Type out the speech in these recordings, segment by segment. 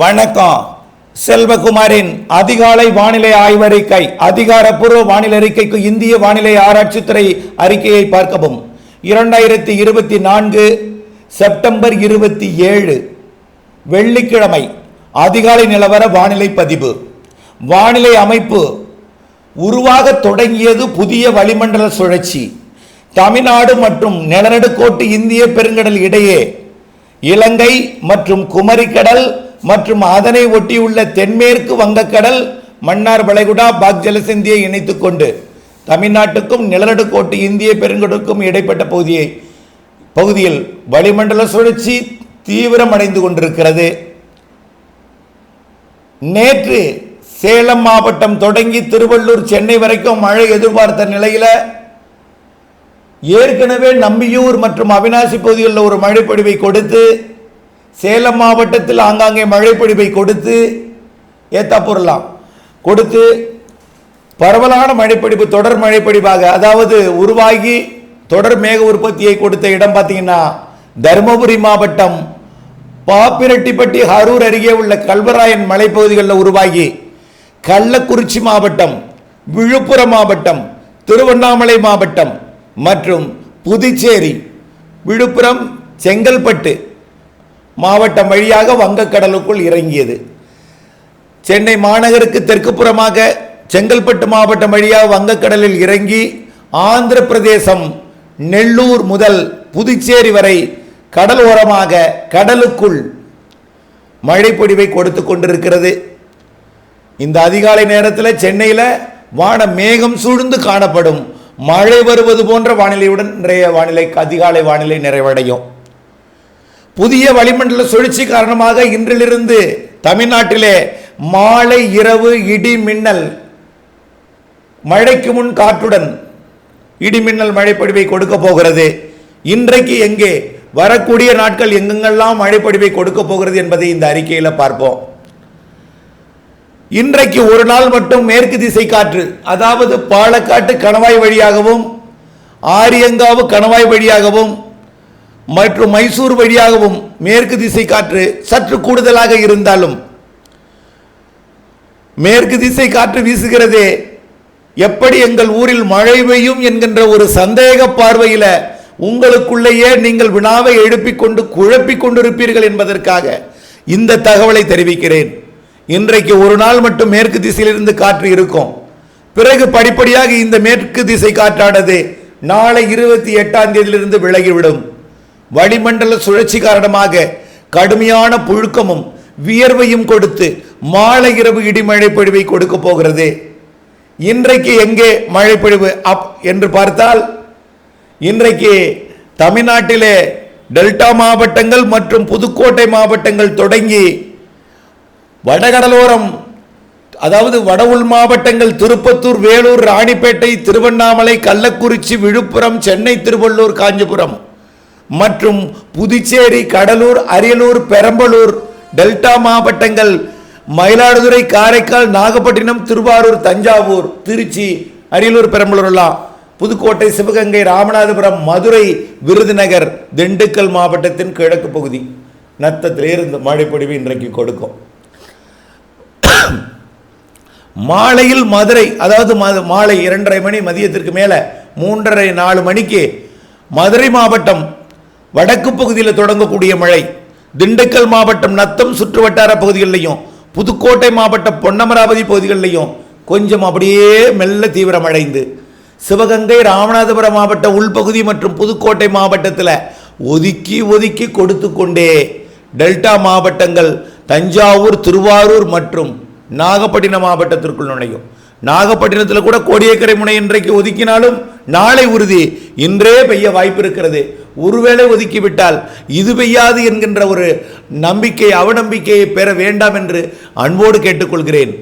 வணக்கம். செல்வகுமாரின் அதிகாலை வானிலை ஆய்வறிக்கை அதிகாரப்பூர்வ வானிலை அறிக்கைக்கு இந்திய வானிலை ஆராய்ச்சித்துறை அறிக்கையை பார்க்கவும். இரண்டாயிரத்தி இருபத்தி நான்கு செப்டம்பர் இருபத்தி ஏழு வெள்ளிக்கிழமை அதிகாலை நிலவர வானிலை பதிவு. வானிலை அமைப்பு உருவாக தொடங்கியது புதிய வளிமண்டல சுழற்சி. தமிழ்நாடு மற்றும் நிலநடுக்கோட்டு இந்திய பெருங்கடல் இடையே இலங்கை மற்றும் குமரிக்கடல் மற்றும் அதனை ஒட்டியுள்ள தென்மேற்கு வங்கக்கடல் மன்னார் வளைகுடா பாக் ஜலசந்தியை இணைத்துக் கொண்டு தமிழ்நாட்டுக்கும் நிலநடுக்கோட்டு இந்திய பெருங்கடலுக்கும் இடைப்பட்ட பகுதியை பகுதியில் வளிமண்டல சுழற்சி தீவிரமடைந்து கொண்டிருக்கிறது. நேற்று சேலம் மாவட்டம் தொடங்கி திருவள்ளூர் சென்னை வரைக்கும் மழை எதிர்பார்த்த நிலையில் ஏற்கனவே நம்பியூர் மற்றும் அவினாசி பகுதியில் ஒரு மழைப்பொழிவை கொடுத்து சேலம் மாவட்டத்தில் ஆங்காங்கே மழைப்பொழிவை கொடுத்து ஏத்தாப்பூர்லாம் கொடுத்து பரவலான மழைப்பொழிவு தொடர் மழைப்பொழிவாக அதாவது உருவாகி தொடர் மேக உற்பத்தியை கொடுத்த இடம் பார்த்தீங்கன்னா தருமபுரி மாவட்டம் பாப்பிரெட்டிப்பட்டி அரூர் அருகே உள்ள கல்வராயன் மலைப்பகுதிகளில் உருவாகி கள்ளக்குறிச்சி மாவட்டம் விழுப்புரம் மாவட்டம் திருவண்ணாமலை மாவட்டம் மற்றும் புதுச்சேரி விழுப்புரம் செங்கல்பட்டு மாவட்டம் வழியாக வங்கக்கடலுக்குள் இறங்கியது. சென்னை மாநகருக்கு தெற்குப்புறமாக செங்கல்பட்டு மாவட்டம் வழியாக வங்கக்கடலில் இறங்கி ஆந்திர பிரதேசம் நெல்லூர் முதல் புதுச்சேரி வரை கடலோரமாக கடலுக்குள் மழைப்பொடிவை கொடுத்து கொண்டிருக்கிறது. இந்த அதிகாலை நேரத்தில் சென்னையில் வான மேகம் சூழ்ந்து காணப்படும். மழை வருவது போன்ற வானிலையுடன் நிறைய வானிலை அதிகாலை வானிலை நிறைவடையும். புதிய வளிமண்டல சுழற்சி காரணமாக இன்றிலிருந்து தமிழ்நாட்டிலே மாலை இரவு இடி மின்னல் மழைக்கு முன் காற்றுடன் இடி மின்னல் மழைப்பொழிவை கொடுக்க போகிறது. இன்றைக்கு எங்கே வரக்கூடிய நாட்கள் எங்கெங்கெல்லாம் மழைப்பொழிவை கொடுக்க போகிறது என்பதை இந்த அறிக்கையில் பார்ப்போம். இன்றைக்கு ஒரு நாள் மட்டும் மேற்கு திசை காற்று அதாவது பாலக்காட்டு கணவாய் வழியாகவும் ஆரியங்காவு கணவாய் வழியாகவும் மற்றும் மைசூர் வழியாகவும் மேற்கு திசை காற்று சற்று கூடுதலாக இருந்தாலும் மேற்கு திசை காற்று வீசுகிறதே எப்படி எங்கள் ஊரில் மழை பெய்யும் என்கின்ற ஒரு சந்தேக பார்வையில் உங்களுக்குள்ளேயே நீங்கள் வினாவை எழுப்பிக் கொண்டு குழப்பிக் கொண்டிருப்பீர்கள் என்பதற்காக இந்த தகவலை தெரிவிக்கிறேன். இன்றைக்கு ஒரு நாள் மட்டும் மேற்கு திசையிலிருந்து காற்று இருக்கும். பிறகு படிப்படியாக இந்த மேற்கு திசை காற்றானது நாளை இருபத்தி எட்டாம் தேதியிலிருந்து விலகிவிடும். வளிமண்டல சுழற்சி காரணமாக கடுமையான புழுக்கமும் வியர்வையும் கொடுத்து மாலை இரவு இடிமழை பொழிவை கொடுக்க போகிறது. இன்றைக்கு எங்கே மழை பொழிவு அப் என்று பார்த்தால் இன்றைக்கு தமிழ்நாட்டிலே டெல்டா மாவட்டங்கள் மற்றும் புதுக்கோட்டை மாவட்டங்கள் தொடங்கி வடகடலோரம் அதாவது வட உள் மாவட்டங்கள் திருப்பத்தூர் வேலூர் ராணிப்பேட்டை திருவண்ணாமலை கள்ளக்குறிச்சி விழுப்புரம் சென்னை திருவள்ளூர் காஞ்சிபுரம் மற்றும் புதுச்சேரி கடலூர் அரியலூர் பெரம்பலூர் டெல்டா மாவட்டங்கள் மயிலாடுதுறை காரைக்கால் நாகப்பட்டினம் திருவாரூர் தஞ்சாவூர் திருச்சி அரியலூர் பெரம்பலூர் எல்லாம். புதுக்கோட்டை சிவகங்கை ராமநாதபுரம் மதுரை விருதுநகர் திண்டுக்கல் மாவட்டத்தின் கிழக்கு பகுதி. நத்தத்திலிருந்து மழைப்பொழிவு இன்றைக்கு கொடுக்கும். மாலையில் மதுரை அதாவது மாலை இரண்டரை மணி மதியத்திற்கு மேலே மூன்றரை நாலு மணிக்கு மதுரை மாவட்டம் வடக்கு பகுதியில் தொடங்கக்கூடிய மழை திண்டுக்கல் மாவட்டம் நத்தம் சுற்று வட்டார பகுதிகளிலையும் புதுக்கோட்டை மாவட்டம் பொன்னமராவதி பகுதிகளிலையும் கொஞ்சம் அப்படியே மெல்ல தீவிரமடைந்து சிவகங்கை ராமநாதபுரம் மாவட்ட உள்பகுதி மற்றும் புதுக்கோட்டை மாவட்டத்தில் ஒதுக்கி ஒதுக்கி கொடுத்து கொண்டே டெல்டா மாவட்டங்கள் தஞ்சாவூர் திருவாரூர் மற்றும் நாகப்பட்டினம் மாவட்டத்திற்குள் நுழையும். நாகப்பட்டினத்தில் கூட கோடியக்கரை முனை இன்றைக்கு ஒதுக்கினாலும் நாளை உறுதி. இன்றே பெய்ய வாய்ப்பு இருக்கிறது. ஒருவேளை ஒதுக்கிவிட்டால் இது பெய்யாது என்கின்ற ஒரு நம்பிக்கை அவநம்பிக்கையை பெற வேண்டாம் என்று அன்போடு கேட்டுக்கொள்கிறேன்.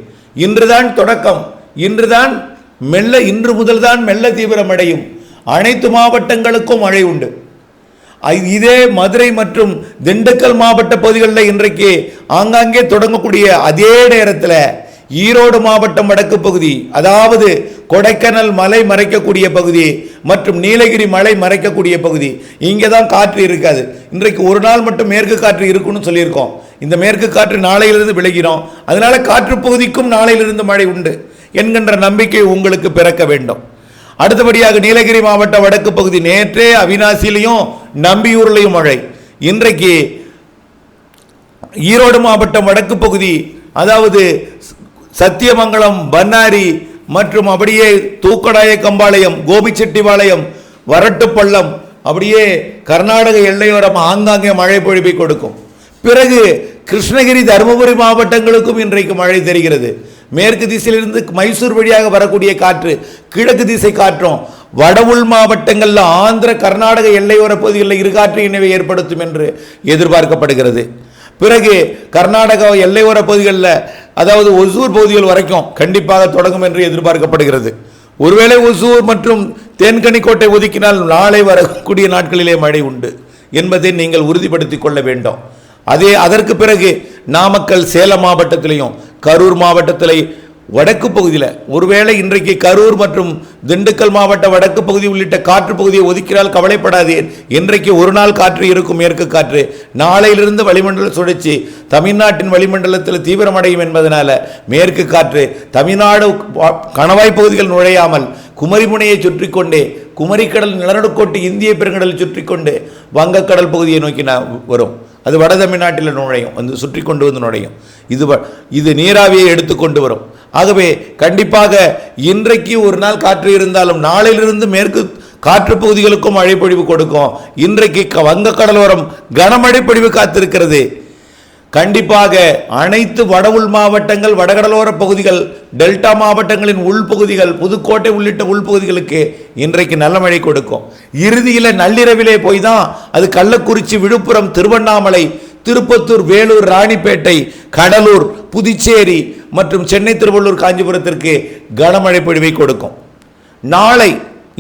இன்றுதான் தொடக்கம். இன்றுதான் மெல்ல இன்று முதல்தான் மெல்ல தீவிரமடையும் அனைத்து மாவட்டங்களுக்கும் மழை உண்டு. இதே மதுரை மற்றும் திண்டுக்கல் மாவட்ட பகுதிகளில் இன்றைக்கு ஆங்காங்கே தொடங்கக்கூடிய அதே நேரத்தில் ஈரோடு மாவட்டம் வடக்கு பகுதி அதாவது கொடைக்கானல் மலை மறைக்கக்கூடிய பகுதி மற்றும் நீலகிரி மலை மறைக்கக்கூடிய பகுதி. இங்கே தான் காற்று இருக்காது. இன்றைக்கு ஒரு நாள் மட்டும் மேற்கு காற்று இருக்குன்னு சொல்லியிருக்கோம். இந்த மேற்கு காற்று நாளையிலிருந்து விலகிறோம். அதனால காற்று பகுதிக்கும் நாளையிலிருந்து மழை உண்டு என்கின்ற நம்பிக்கை உங்களுக்கு பிறக்க வேண்டும். அடுத்தபடியாக நீலகிரி மாவட்ட வடக்கு பகுதி நேற்றே அவினாசிலையும் நம்பியூர்லையும் மழை. இன்றைக்கு ஈரோடு மாவட்டம் வடக்கு பகுதி அதாவது சத்தியமங்கலம் பன்னாரி மற்றும் அப்படியே தூக்கடாய கம்பாளையம் கோபிச்செட்டிபாளையம் வரட்டுப்பள்ளம் அப்படியே கர்நாடக எல்லையோரம் ஆங்காங்கே மழை பொழிவை கொடுக்கும். பிறகு கிருஷ்ணகிரி தருமபுரி மாவட்டங்களுக்கும் இன்றைக்கு மழை தெரிகிறது. மேற்கு திசையிலிருந்து மைசூர் வழியாக வரக்கூடிய காற்று கிழக்கு திசை காற்றும் வட உள் மாவட்டங்களில் ஆந்திர கர்நாடக எல்லையோர பகுதிகளில் இருகாற்று இணைவை ஏற்படுத்தும் என்று எதிர்பார்க்கப்படுகிறது. பிறகு கர்நாடகா எல்லையோர பகுதிகளில் அதாவது ஒசூர் பகுதிகள் வரைக்கும் கண்டிப்பாக தொடங்கும் என்று எதிர்பார்க்கப்படுகிறது. ஒருவேளை ஒசூர் மற்றும் தேன்கனிக்கோட்டை ஒதுக்கினால் நாளை வரக்கூடிய நாட்களிலே மழை உண்டு என்பதை நீங்கள் உறுதிப்படுத்திக் கொள்ள வேண்டும். அதே அதற்கு பிறகு நாமக்கல் சேலம் மாவட்டத்திலையும் கரூர் மாவட்டத்திலையும் வடக்கு பகுதியில் ஒருவேளை இன்றைக்கு கரூர் மற்றும் திண்டுக்கல் மாவட்ட வடக்கு பகுதி உள்ளிட்ட காற்று பகுதியை ஒதுக்கினால் கவலைப்படாதீர் இன்றைக்கு ஒரு நாள் காற்று இருக்கும் மேற்கு காற்று. நாளையிலிருந்து வளிமண்டல சுழற்சி தமிழ்நாட்டின் வளிமண்டலத்தில் தீவிரமடையும் என்பதனால மேற்கு காற்று தமிழ்நாடு கணவாய் பகுதிகள் நுழையாமல் குமரிமுனையை சுற்றி கொண்டே குமரிக்கடல் நிலநடுக்கோட்டு இந்திய பெருங்கடலை சுற்றி கொண்டு வங்கக்கடல் பகுதியை நோக்கி நான் வரும். அது வட தமிழ்நாட்டில் நுழையும். வந்து சுற்றி கொண்டு வந்து நுழையும். இது வ- இது நீராவியை எடுத்துக்கொண்டு வரும். ஆகவே கண்டிப்பாக இன்றைக்கு ஒரு நாள் காற்று இருந்தாலும் நாளையிலிருந்து மேற்கு காற்று பகுதிகளுக்கும் மழைப்பொழிவு கொடுக்கும். இன்றைக்கு க- வங்கக்கடலோரம் கனமழைப்பொழிவு காத்திருக்கிறது. கண்டிப்பாக அனைத்து வட உள் மாவட்டங்கள் வடகடலோர பகுதிகள் டெல்டா மாவட்டங்களின் உள்பகுதிகள் புதுக்கோட்டை உள்ளிட்ட உள்பகுதிகளுக்கு இன்றைக்கு நல்ல மழை கொடுக்கும். இறுதியில் நள்ளிரவிலே போய் தான் அது கள்ளக்குறிச்சி விழுப்புரம் திருவண்ணாமலை திருப்பத்தூர் வேலூர் ராணிப்பேட்டை கடலூர் புதுச்சேரி மற்றும் சென்னை திருவள்ளூர் காஞ்சிபுரத்திற்கு கனமழை பொழிவை கொடுக்கும். நாளை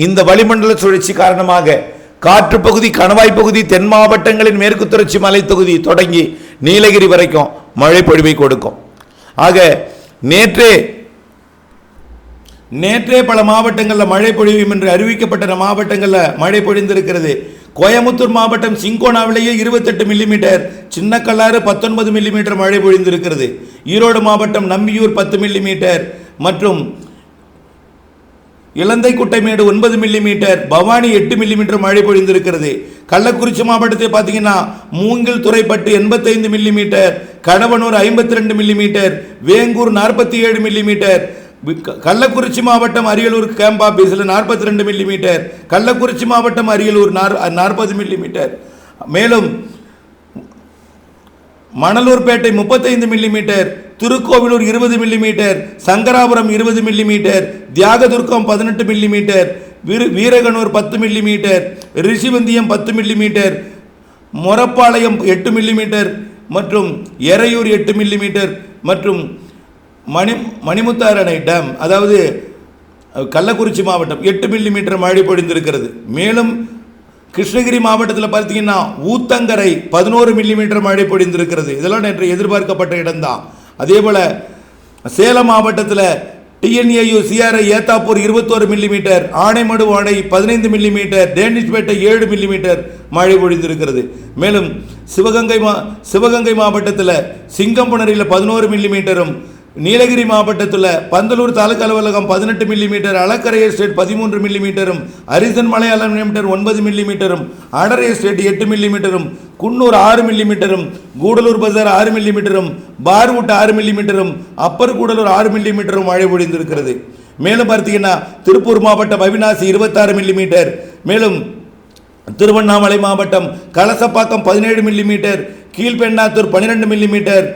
இந்த வளிமண்டல சுழற்சி காரணமாக காற்று பகுதி கணவாய் பகுதி தென் மாவட்டங்களின் மேற்கு தொடர்ச்சி மலைத்தொகுதி தொடங்கி நீலகிரி வரைக்கும் மழை பொழிவை கொடுக்கும். ஆக நேற்றே நேற்றே பல மாவட்டங்களில் மழை பொழியும் என்று அறிவிக்கப்பட்ட மாவட்டங்களில் மழை பொழிந்திருக்கிறது. கோயமுத்தூர் மாவட்டம் சிங்கோனாவிலேயே இருபத்தெட்டு மில்லிமீட்டர் சின்னக்கல்லாறு பத்தொன்பது மில்லிமீட்டர் மழை பொழிந்திருக்கிறது. ஈரோடு மாவட்டம் நம்பியூர் பத்து மில்லிமீட்டர் மற்றும் இலந்தைக்குட்டைமேடு ஒன்பது மில்லிமீட்டர் பவானி எட்டு மில்லிமீட்டர் மழை பொழிந்திருக்கிறது. கள்ளக்குறிச்சி மாவட்டத்தில் பார்த்தீங்கன்னா மூங்கில் துறைப்பட்டு எண்பத்தைந்து மில்லிமீட்டர் கடவனூர் ஐம்பத்தி ரெண்டு மில்லிமீட்டர் வேங்கூர் நாற்பத்தி ஏழு மில்லிமீட்டர் கள்ளக்குறிச்சி மாவட்டம் அரியலூர் கேம்ப் ஆஃபீஸில் நாற்பத்தி ரெண்டு மில்லிமீட்டர் கள்ளக்குறிச்சி மாவட்டம் அரியலூர் நாற்பது நாற்பது மில்லிமீட்டர் மேலும் மணலூர்பேட்டை முப்பத்தைந்து மில்லிமீட்டர் திருக்கோவிலூர் இருபது மில்லிமீட்டர் சங்கராபுரம் இருபது மில்லிமீட்டர் தியாகதுர்க்கம் பதினெட்டு மில்லிமீட்டர் வீர வீரகனூர் பத்து மில்லிமீட்டர் ரிஷிவந்தியம் பத்து மில்லிமீட்டர் மொரப்பாளையம் எட்டு மில்லிமீட்டர் மற்றும் எறையூர் எட்டு மில்லிமீட்டர் மற்றும் மணி மணிமுத்தாரணை டேம் அதாவது கள்ளக்குறிச்சி மாவட்டம் எட்டு மில்லிமீட்டர் மழை பொழிந்திருக்கிறது. மேலும் கிருஷ்ணகிரி மாவட்டத்தில் பார்த்தீங்கன்னா ஊத்தங்கரை பதினோரு மில்லிமீட்டர் மழை பொழிந்திருக்கிறது. இதெல்லாம் நேற்று எதிர்பார்க்கப்பட்ட இடம்தான். அதே போல் சேலம் மாவட்டத்தில் டிஎன்ஏயு சிஆர்ஐ ஏத்தாப்பூர் இருபத்தோரு மில்லிமீட்டர் ஆனைமடு அணை பதினைந்து மில்லிமீட்டர் டேனிஷ்பேட்டை ஏழு மில்லிமீட்டர் மழை பொழிந்திருக்கிறது. மேலும் சிவகங்கை மா சிவகங்கை மாவட்டத்தில் சிங்கம்புணரியில் பதினோரு மில்லிமீட்டரும் நீலகிரி மாவட்டத்தில் பந்தலூர் தாலுக்கா அலுவலகம் பதினெட்டு மில்லிமீட்டர் அலக்கரை எஸ்டேட் பதிமூன்று மில்லிமீட்டரும் அரிசன் மலையாளம் மீட்டர் ஒன்பது மில்லிமீட்டரும் அடர் எஸ்டேட் எட்டு மில்லிமீட்டரும் குன்னூர் ஆறு மில்லிமீட்டரும் கூடலூர் பஜார் ஆறு மில்லிமீட்டரும் பார்வுட் ஆறு மில்லிமீட்டரும் அப்பர் கூடலூர் ஆறு மில்லிமீட்டரும் மழை பொழிந்திருக்கிறது. மேலும் பார்த்தீங்கன்னா திருப்பூர் மாவட்டம் அவிநாசி இருபத்தாறு மில்லிமீட்டர் மேலும் திருவண்ணாமலை மாவட்டம் கலசப்பாக்கம் பதினேழு மில்லிமீட்டர் கீழ்பெண்ணாத்தூர் பன்னிரெண்டு மில்லிமீட்டர்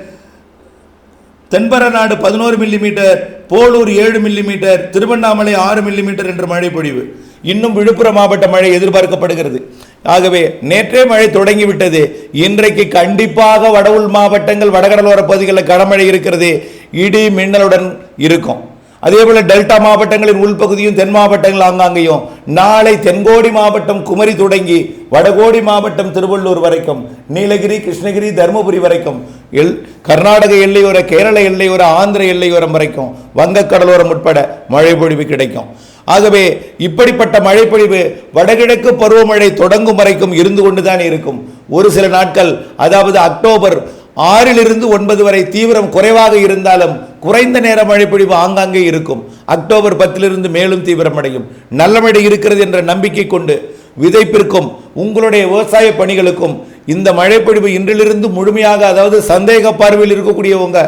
தென்பரநாடு பதினோரு மில்லிமீட்டர் போலூர் ஏழு மில்லிமீட்டர் திருவண்ணாமலை ஆறு மில்லிமீட்டர் என்ற மழை பொழிவு. இன்னும் விழுப்புரம் மாவட்ட மழை எதிர்பார்க்கப்படுகிறது. ஆகவே நேற்றே மழை தொடங்கிவிட்டது. இன்றைக்கு கண்டிப்பாக வட மாவட்டங்கள் வடகடலோர பகுதிகளில் கனமழை இருக்கிறது. இடி மின்னலுடன் இருக்கும். அதே போல டெல்டா மாவட்டங்களின் உள்பகுதியும் தென் மாவட்டங்கள் ஆங்காங்கேயும் நாளை தென்கோடி மாவட்டம் குமரி தொடங்கி வடகோடி மாவட்டம் திருவள்ளூர் வரைக்கும் நீலகிரி கிருஷ்ணகிரி தருமபுரி வரைக்கும் எல் கர்நாடக எல்லையோர கேரள எல்லையோர ஆந்திர எல்லையோரம் வரைக்கும் வங்கக்கடலோரம் உட்பட மழை பொழிவு கிடைக்கும். ஆகவே இப்படிப்பட்ட மழைப்பொழிவு வடகிழக்கு பருவமழை தொடங்கும் வரைக்கும் இருந்து கொண்டுதான் இருக்கும். ஒரு சில நாட்கள் அதாவது அக்டோபர் ஆறிலிருந்து ஒன்பது வரை தீவிரம் குறைவாக இருந்தாலும் குறைந்த நேர மழைப்பொழிவு ஆங்காங்கே இருக்கும். அக்டோபர் பத்திலிருந்து மேலும் தீவிரமடையும் நல்ல மழை இருக்கிறது என்ற நம்பிக்கை கொண்டு விதைப்பிற்கும் உங்களுடைய விவசாய பணிகளுக்கும் இந்த மழைப்பொழிவு இன்றிலிருந்து முழுமையாக அதாவது சந்தேக பார்வையில் இருக்கக்கூடியவங்க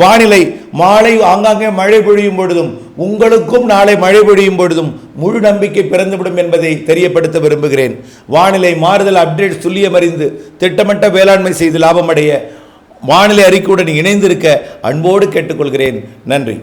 வானிலை மாலை ஆங்காங்கே மழை பொழியும் பொழுதும் உங்களுக்கும் நாளை மழை பொழியும் பொழுதும் முழு நம்பிக்கை பிறந்துவிடும் என்பதை தெரியப்படுத்த விரும்புகிறேன். வானிலை மாறுதல் அப்டேட் துல்லியமறிந்து திட்டமிட்ட வேளாண்மை செய்து லாபமடைய வானிலை அறிக்கையுடன் இணைந்திருக்க அன்போடு கேட்டுக்கொள்கிறேன். நன்றி.